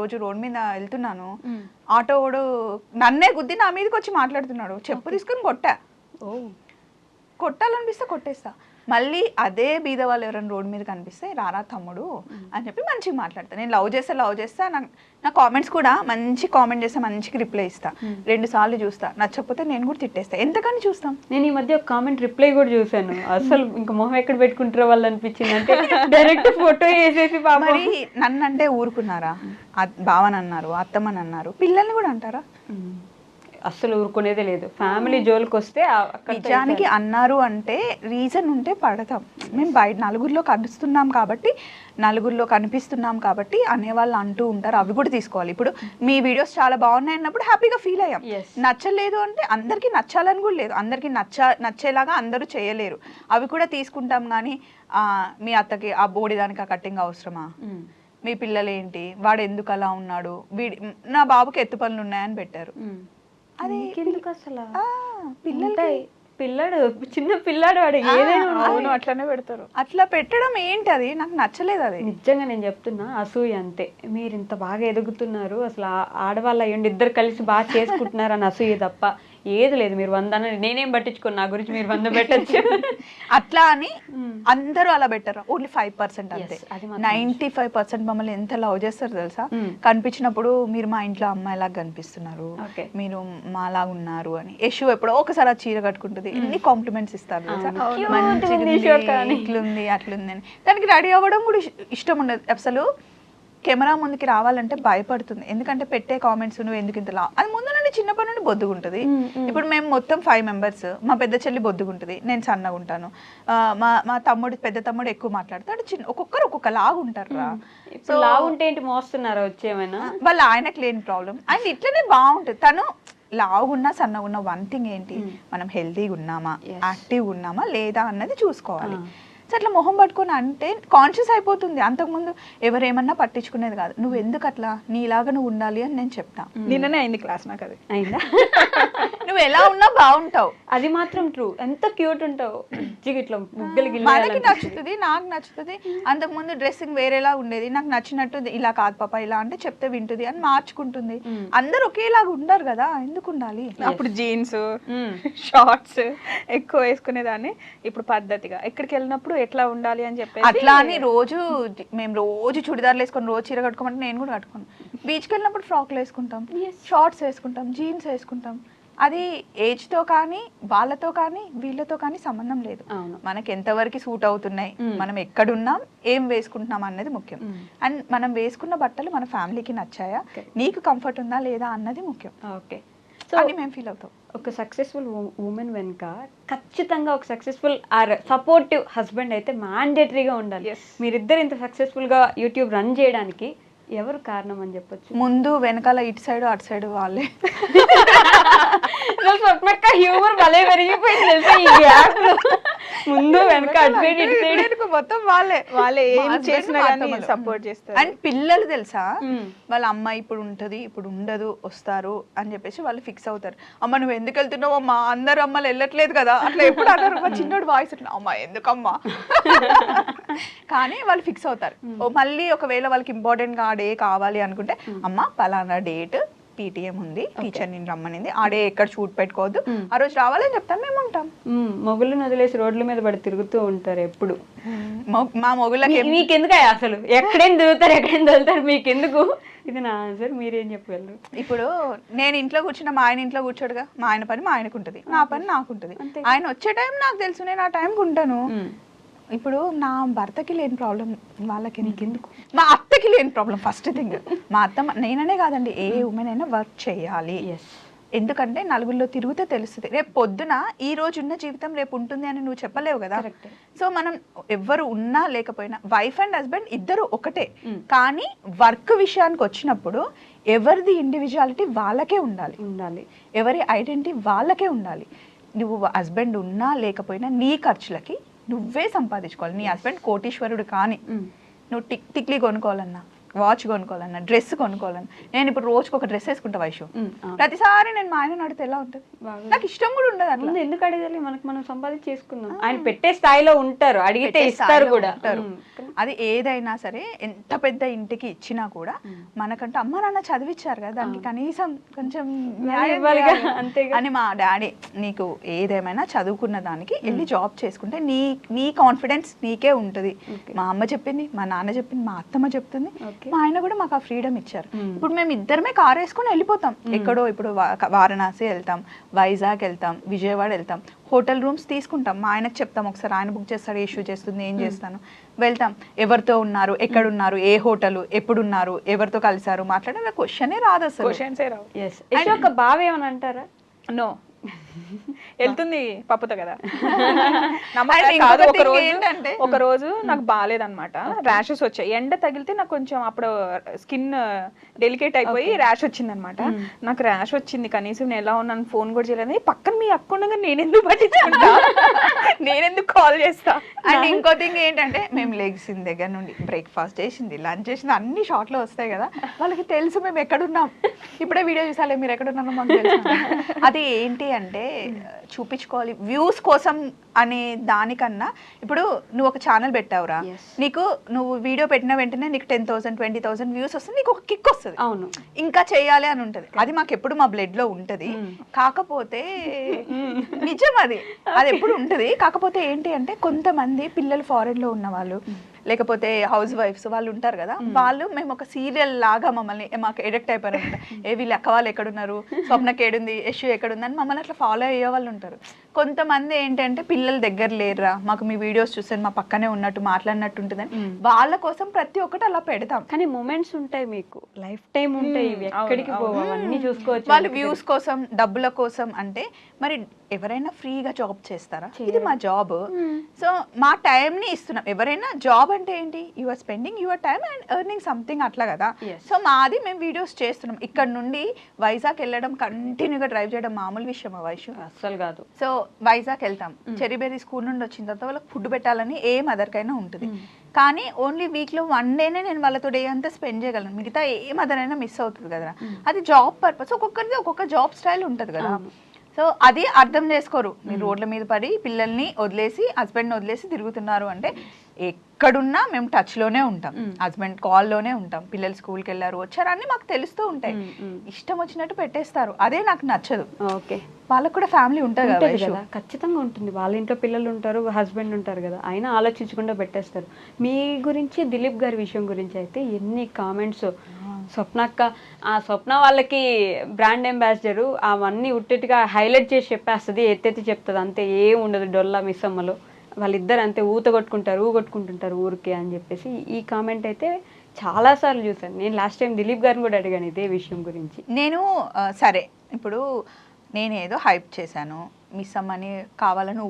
రోజు రోడ్ మీద వెళ్తున్నాను. ఆటో వాడు నన్నే గుద్ది నా మీదకి వచ్చి మాట్లాడుతున్నాడు. చెప్పు తీసుకొని కొట్టా. ఓ. కొట్టాలనిపిస్తే కొట్టేస్తా. మళ్ళీ అదే బీద వాళ్ళు ఎవరైనా రోడ్ మీద కనిపిస్తే రారా తమ్ముడు అని చెప్పి మంచిగా మాట్లాడతా. నేను లవ్ చేస్తే లవ్ చేస్తా నా నా కామెంట్స్ కూడా మంచి కామెంట్ చేస్తే మంచిగా రిప్లై ఇస్తా. రెండు సార్లు చూస్తా. నచ్చకపోతే నేను కూడా తిట్టేస్తా. ఎంతకని చూస్తాం? నేను ఈ మధ్య ఒక కామెంట్ రిప్లై కూడా చూసాను అసలు ఇంకా మొహం ఎక్కడ పెట్టుకుంటారో వాళ్ళు అనిపించింది అంటే డైరెక్ట్ ఫోటో వేసేసి మరి నన్ను అంటే ఊరుకున్నారా? బావని అన్నారు అత్తమ్మని అన్నారు పిల్లల్ని కూడా అంటారా. అస్సలు ఊరుకునేదే లేదు. ఫ్యామిలీ జోలికి వస్తే నిజానికి అన్నారు అంటే రీజన్ ఉంటే పడతాం. మేము బయట నలుగురిలో కనిపిస్తున్నాం కాబట్టి నలుగురిలో కనిపిస్తున్నాం కాబట్టి అనేవాళ్ళు అంటూ ఉంటారు. అవి కూడా తీసుకోవాలి. ఇప్పుడు మీ వీడియోస్ చాలా బాగున్నాయి అన్నప్పుడు హ్యాపీగా ఫీల్ అయ్యాం. నచ్చలేదు అంటే అందరికీ నచ్చాలని కూడా లేదు. అందరికీ నచ్చ నచ్చేలాగా అందరూ చేయలేరు. అవి కూడా తీసుకుంటాం కానీ ఆ, మీ అత్తకి ఆ బోడి దానికి ఆ కట్టింగ్ అవసరమా. మీ పిల్లలు ఏంటి వాడు ఎందుకు అలా ఉన్నాడు? వీడి నా బాబుకి ఎత్తు పనులు ఉన్నాయని పెట్టారు. అది అసలు ఉంటాయి. పిల్లాడు చిన్న పిల్లాడు వాడు ఏదైనా. అట్లనే పెడతారు. అట్లా పెట్టడం ఏంటి అది? నాకు నచ్చలేదు అది. నిజంగా నేను చెప్తున్నా అసూయ అంతే. మీరు ఇంత బాగా ఎదుగుతున్నారు అసలు ఆడవాళ్ళు అయ్యండి ఇద్దరు కలిసి బాగా చేసుకుంటున్నారు అని అసూయ తప్ప. ఏది లేదు మీరు వంద నేనేం పట్టించుకోను నా గురించి మీరు వంద పెట్టచ్చు. అట్లా అని అందరూ అలా పెట్టారు. ఓన్లీ ఫైవ్ పర్సెంట్ అంతే. నైన్టీ ఫైవ్ పర్సెంట్ మమ్మల్ని ఎంత లవ్ చేస్తారు తెలుసా. కనిపించినప్పుడు మీరు మా ఇంట్లో అమ్మాయిలాగా కనిపిస్తున్నారు. మీరు మాలాగా ఉన్నారు అని. యశు ఎప్పుడో ఒకసారి ఆ చీర కట్టుకుంటుంది. ఎన్ని కాంప్లిమెంట్స్ ఇస్తారు తెలుసా. ఇట్లుంది అట్లుంది అని. దానికి రెడీ అవ్వడం కూడా ఇష్- ఇష్టం ఉండదు. అసలు కెమెరా ముందుకి రావాలంటే భయపడుతుంది. ఎందుకంటే పెట్టే కామెంట్స్ నువ్వు ఎందుకు ఇంత లా? అది ముందు నుండి చిన్నప్పటి నుండి బొద్దుగుంటుంది. ఇప్పుడు మేము మొత్తం ఫైవ్ మెంబర్స్ మా పెద్ద చెల్లి బొద్దుగుంటుంది. నేను సన్నగా ఉంటాను. మా మా తమ్ముడు పెద్ద తమ్ముడు ఎక్కువ మాట్లాడతాడు. చిన్న ఒక్కొక్కరు ఒక్కొక్క లాగా ఉంటారు రా. ఇప్పుడు లావుంటే ఏంటి మోస్తున్నారా వచ్చేమైనా వాళ్ళ ఆయనకు లేని ప్రాబ్లం అండ్ ఇట్లనే బాగుంటుంది. తను లావుగున్నా సన్నగున్నా వన్ థింగ్ ఏంటి? మనం హెల్తీగా ఉన్నామా. యాక్టివ్గా ఉన్నామా? లేదా అన్నది చూసుకోవాలి. సో అట్లా మొహం పట్టుకొని అంటే కాన్షియస్ అయిపోతుంది. అంతకుముందు ఎవరేమన్నా పట్టించుకునేది కాదు. నువ్వు ఎందుకు అట్లా నీలాగా నువ్వు ఉండాలి అని నేను చెప్తా. నిన్ననే అయింది క్లాస్ నాకు అది అయిందా? నువ్వు ఎలా ఉన్నా బాగుంటావు. అది మాత్రం ట్రూ ఎంత క్యూట్ ఉంటావు. ఇట్లా ముగ్గులు మనకి నచ్చుతుంది నాకు నచ్చుతుంది. అంతకుముందు డ్రెస్సింగ్ వేరేలా ఉండేది. నాకు నచ్చినట్టు ఇలా కాదు పాప ఇలా అంటే చెప్తే వింటుంది అని మార్చుకుంటుంది. Mm. అందరు ఒకేలాగా ఉండరు కదా ఎందుకు ఉండాలి? అప్పుడు జీన్స్ షార్ట్స్ ఎక్కువ వేసుకునేదాన్ని. ఇప్పుడు పద్ధతిగా. ఎక్కడికి వెళ్ళినప్పుడు ఎట్లా ఉండాలి అని చెప్పేసి అట్లా అని రోజు మేము రోజు చుడిదార్లు వేసుకొని రోజు చీర కట్టుకోమంటే నేను కూడా కట్టుకోను. బీచ్కి వెళ్ళినప్పుడు ఫ్రాక్లు వేసుకుంటాం. షార్ట్స్ వేసుకుంటాం. జీన్స్ వేసుకుంటాం. అది ఏజ్తో కానీ వాళ్ళతో కానీ వీళ్ళతో కానీ సంబంధం లేదు మనకి ఎంతవరకు సూట్ అవుతున్నాయి. మనం ఎక్కడున్నాం ఏం వేసుకుంటున్నాం అనేది ముఖ్యం. అండ్ మనం వేసుకున్న బట్టలు మన ఫ్యామిలీకి నచ్చాయా. నీకు కంఫర్ట్ ఉందా లేదా అన్నది ముఖ్యం ఓకే సో అని మేము ఫీల్ అవుతాం ఒక సక్సెస్ఫుల్ ఉమెన్ వెనుక ఖచ్చితంగా ఒక సక్సెస్ఫుల్ ఆర్ సపోర్టివ్ హస్బెండ్ అయితే మ్యాండేటరీగా ఉండాలి. మీరిద్దరు ఇంత సక్సెస్ఫుల్గా యూట్యూబ్ రన్ చేయడానికి ఎవరు కారణం అని చెప్పొచ్చు ముందు వెనకాల ఇటు సైడ్ అటు సైడ్ వాళ్ళే స్వప్నక్క హ్యూమర్ భలే పెరిగిపోయింది తెలుసా ఈ లో. ముందు వెనక అటు మొత్తం వాళ్ళే వాళ్ళే ఏం చేసినా కానీ. సపోర్ట్ చేస్తారు. అండ్ పిల్లలు తెలుసా. వాళ్ళ అమ్మాయి ఇప్పుడు ఉంటది ఇప్పుడు ఉండదు వస్తారు అని చెప్పేసి వాళ్ళు ఫిక్స్ అవుతారు. అమ్మ నువ్వు ఎందుకు వెళ్తున్నావు అమ్మా అందరు అమ్మలు వెళ్ళట్లేదు కదా. అట్లా ఎప్పుడు అన్నారు మా చిన్నోడు వాయిస్ ఇట్లా అమ్మా ఎందుకమ్మా? కానీ వాళ్ళు ఫిక్స్ అవుతారు. ఓ మళ్ళీ ఒకవేళ వాళ్ళకి ఇంపార్టెంట్గా ఆ డే కావాలి అనుకుంటే అమ్మ పలానా డేట్ పీటీఎం ఉంది. టీచర్ నేను రమ్మనింది. ఆ డే ఎక్కడ షూట్ పెట్టుకోవద్దు. ఆ రోజు రావాలని చెప్తాను మేము ఉంటాం. మ్మ్. మొగుళ్ళని వదిలేసి రోడ్ల మీద పడి తిరుగుతూ ఉంటారు ఎప్పుడు? మొ- మా మొగుళ్ళకి మీకెందుకు అసలు? ఎక్కడేం తిరుగుతారు ఎక్కడేం తిరుగుతారు మీకెందుకు? ఇది నా ఆన్సర్ మీరేం చెప్పగలరు? ఇప్పుడు నేను ఇంట్లో కూర్చున్న మా ఆయన ఇంట్లో కూర్చోడుగా. మా ఆయన పని మా ఆయనకు ఉంటుంది నా పని నాకు ఉంటుంది. ఆయన వచ్చే టైం నాకు తెలుసు నేను ఆ టైంకి ఉంటాను. ఇప్పుడు నా భర్తకి లేని ప్రాబ్లం వాళ్ళకి నీకెందుకు? మా అత్తకి లేని ప్రాబ్లం ఫస్ట్ థింగ్ మా అత్త నేననే కాదండి ఏ ఉమెన్ అయినా వర్క్ చేయాలి. ఎందుకంటే నలుగురిలో తిరిగితే తెలుస్తుంది. రేపు పొద్దున ఈ రోజు ఉన్న జీవితం రేపు ఉంటుంది అని నువ్వు చెప్పలేవు కదా. సో మనం ఎవ్వరు ఉన్నా లేకపోయినా వైఫ్ అండ్ హస్బెండ్ ఇద్దరు ఒకటే. కానీ వర్క్ విషయానికి వచ్చినప్పుడు ఎవరిది ఇండివిజువాలిటీ వాళ్ళకే ఉండాలి. ఉండాలి. ఎవరి ఐడెంటిటీ వాళ్ళకే ఉండాలి. నువ్వు హస్బెండ్ ఉన్నా లేకపోయినా నీ ఖర్చులకి నువ్వే సంపాదించుకోవాలి. నీ హస్బెండ్ కోటీశ్వరుడు కానీ మ్మ్. నువ్వు టిక్ టిక్లీ కొనుక్కోవాలన్నా. వాచ్ కొనుక్కోవాలన్నా డ్రెస్ కొనుక్కోవాలన్నా. నేను ఇప్పుడు రోజుకి ఒక డ్రెస్ వేసుకుంటా వైషు. ప్రతిసారి నేను మా ఆయన అడిగితే ఎలా ఉంటుంది? నాకు ఇష్టం కూడా ఉండదు అట్లా. ఎందుకు అడగాలి? మనకు మనం సంపాదించి చేసుకుందాం ఆయన పెట్టే స్థాయిలో ఉంటారు అడిగితే ఇస్తారు కూడా. అది ఏదైనా సరే ఎంత పెద్ద ఇంటికి ఇచ్చినా కూడా మనకంటే అమ్మ నాన్న చదివిచ్చారు కదా దానికి కనీసం కొంచెం. అంతేగా. అని మా డాడీ నీకు ఏదేమైనా చదువుకున్న దానికి వెళ్ళి జాబ్ చేసుకుంటే నీ నీ కాన్ఫిడెన్స్ నీకే ఉంటుంది. మా అమ్మ చెప్పింది మా నాన్న చెప్పింది మా అత్తమ్మ చెప్తుంది. మా ఆయన కూడా మాకు ఆ ఫ్రీడమ్ ఇచ్చారు. Hmm. ఇప్పుడు మేము ఇద్దరమే కార్ వేసుకొని వెళ్ళిపోతాం. ఎక్కడో ఇప్పుడు వారణాసి వెళ్తాం వైజాగ్ వెళ్తాం విజయవాడ వెళ్తాం హోటల్ రూమ్స్ తీసుకుంటాం. మా ఆయనకు చెప్తాం ఒకసారి ఆయన బుక్ చేస్తాడు ఇష్యూ చేస్తుంది ఏం చేస్తాను. వెళ్తాం. ఎవరితో ఉన్నారు ఎక్కడ ఉన్నారు ఏ హోటల్ ఎప్పుడు ఉన్నారు ఎవరితో కలిసారు మాట్లాడే క్వశ్చనే రాదు అసలు. ఒక బావ ఏమని అంటారా? నో వెళ్తుంది పప్పుతో కదా. ఒక రోజు ఏంటంటే- ఒక రోజు నాకు బాగాలేదన్నమాట. ర్యాషెస్ వచ్చాయి. ఎండ తగిలితే నాకు కొంచెం అప్పుడు స్కిన్ డెలికేట్ అయిపోయి ర్యాష్ వచ్చింది అనమాట నాకు ర్యాష్ వచ్చింది. కనీసం నేను ఎలా ఉన్నాను ఫోన్ కూడా చేయలేదు. "ఏ, పక్కన మీ అక్క ఉండగా నేను ఎందుకు పట్టించుకుంటా? నేనెందుకు కాల్ చేస్తా? అండ్ ఇంకో థింగ్ ఏంటంటే మేము లెగ్సిన దగ్గర నుండి బ్రేక్ఫాస్ట్ చేసింది లంచ్ చేసింది అన్ని షార్ట్లో వస్తాయి కదా. వాళ్ళకి తెలుసు మేము ఎక్కడున్నాం. ఇప్పుడే వీడియో చూసాలే మీరు ఎక్కడున్నారో మాకు తెలుసు. అది ఏంటి అంటే చూపించుకోవాలి. వ్యూస్ కోసం అనే దానికన్నా ఇప్పుడు నువ్వు ఒక ఛానల్ పెట్టావురా. నీకు నువ్వు వీడియో పెట్టిన వెంటనే నీకు ten thousand twenty thousand views వస్తుంది నీకు ఒక కిక్ వస్తుంది. అవును. ఇంకా చేయాలి అని ఉంటది. అది మాకు ఎప్పుడు మా బ్లడ్లో ఉంటది. కాకపోతే నిజం అది. అది ఎప్పుడు ఉంటది. కాకపోతే ఏంటి అంటే కొంతమంది పిల్లలు ఫారెన్లో ఉన్న వాళ్ళు లేకపోతే హౌస్ వైఫ్స్ వాళ్ళు ఉంటారు కదా వాళ్ళు మేము ఒక సీరియల్ లాగా మమ్మల్ని మాకు ఎడిక్ట్ అయిపోయారు ఏ వీళ్ళు అక్క వాళ్ళు ఎక్కడున్నారు? స్వప్నకి ఏడుంది? యశు ఎక్కడుంది అని మమ్మల్ని అట్లా ఫాలో అయ్యే వాళ్ళు ఉంటారు. కొంతమంది ఏంటంటే పిల్లల దగ్గర లేరురా మాకు మీ వీడియోస్ చూస్తే మా పక్కనే ఉన్నట్టు మాట్లాడినట్టు ఉంటుందని. వాళ్ళ కోసం ప్రతి ఒక్కటి అలా పెడతాం. కానీ మూమెంట్స్ ఉంటాయి మీకు. లైఫ్ టైం ఉంటాయి ఎక్కడికి చూసుకోవచ్చు వాళ్ళు వ్యూస్ కోసం డబ్బుల కోసం అంటే మరి ఎవరైనా ఫ్రీగా జాబ్ చేస్తారా? ఇది మా జాబ్ సో మా time ని ఇస్తున్నాం. ఎవరైనా జాబ్ అంటే ఏంటి? Your spending your time and earning something అట్లా కదా. సో మాది మేము వీడియోస్ చేస్తున్నాం. ఇక్కడ నుండి వైజాగ్ వెళ్ళడం కంటిన్యూగా డ్రైవ్ చేయడం మామూలు విషయం ఆ వయసు అస్సలు కాదు. సో వైజాగ్ వెళ్తాం. చెరిబెర్రీ స్కూల్ నుండి వచ్చిన తర్వాత వాళ్ళకి ఫుడ్ పెట్టాలని ఏ మదర్కైనా ఉంటుంది. కానీ ఓన్లీ వీక్లో వన్ డేనే నేను వాళ్ళతో డే అంతా స్పెండ్ చేయగలను. మిగతా ఏ మదర్ అయినా మిస్ అవుతుంది కదా అది జాబ్ పర్పస్ ఒక్కొక్కరిది ఒక్కొక్క జాబ్ స్టైల్ ఉంటుంది కదా? సో అది అర్థం చేసుకోరు. మీరు రోడ్ల మీద పడి పిల్లల్ని వదిలేసి హస్బెండ్ని వదిలేసి తిరుగుతున్నారు అంటే ఎక్కడున్నా మేము టచ్లోనే ఉంటాం. హస్బెండ్ కాల్లోనే ఉంటాం. పిల్లలు స్కూల్కి వెళ్ళారు వచ్చారు అన్ని మాకు తెలుస్తూ ఉంటాయి. ఇష్టం వచ్చినట్టు పెట్టేస్తారు. అదే నాకు నచ్చదు. ఓకే. వాళ్ళకు కూడా ఫ్యామిలీ ఉంటుంది కదా ఖచ్చితంగా ఉంటుంది. వాళ్ళ ఇంట్లో పిల్లలు ఉంటారు హస్బెండ్ ఉంటారు కదా. అయినా ఆలోచించకుండా పెట్టేస్తారు. మీ గురించి దిలీప్ గారి విషయం గురించి అయితే ఎన్ని కామెంట్స్ స్వప్నక్క ఆ స్వప్న వాళ్ళకి బ్రాండ్ అంబాసిడర్ అవన్నీ ఉట్టేట్టుగా హైలైట్ చేసి చెప్పేస్తుంది ఎత్తెత్తి చెప్తుంది. అంతే ఏం ఉండదు డొల్లా మిస్ అమ్మలో. వాళ్ళిద్దరు అంతే ఊత కొట్టుకుంటారు ఊ కొట్టుకుంటుంటారు ఊరికే అని చెప్పేసి ఈ కామెంట్ అయితే చాలాసార్లు చూసాను నేను లాస్ట్ టైం దిలీప్ గారిని కూడా అడిగాను ఇదే విషయం గురించి. నేను సరే ఇప్పుడు నేను ఏదో హైప్ చేశాను. మిస్ అమ్మని కావాలని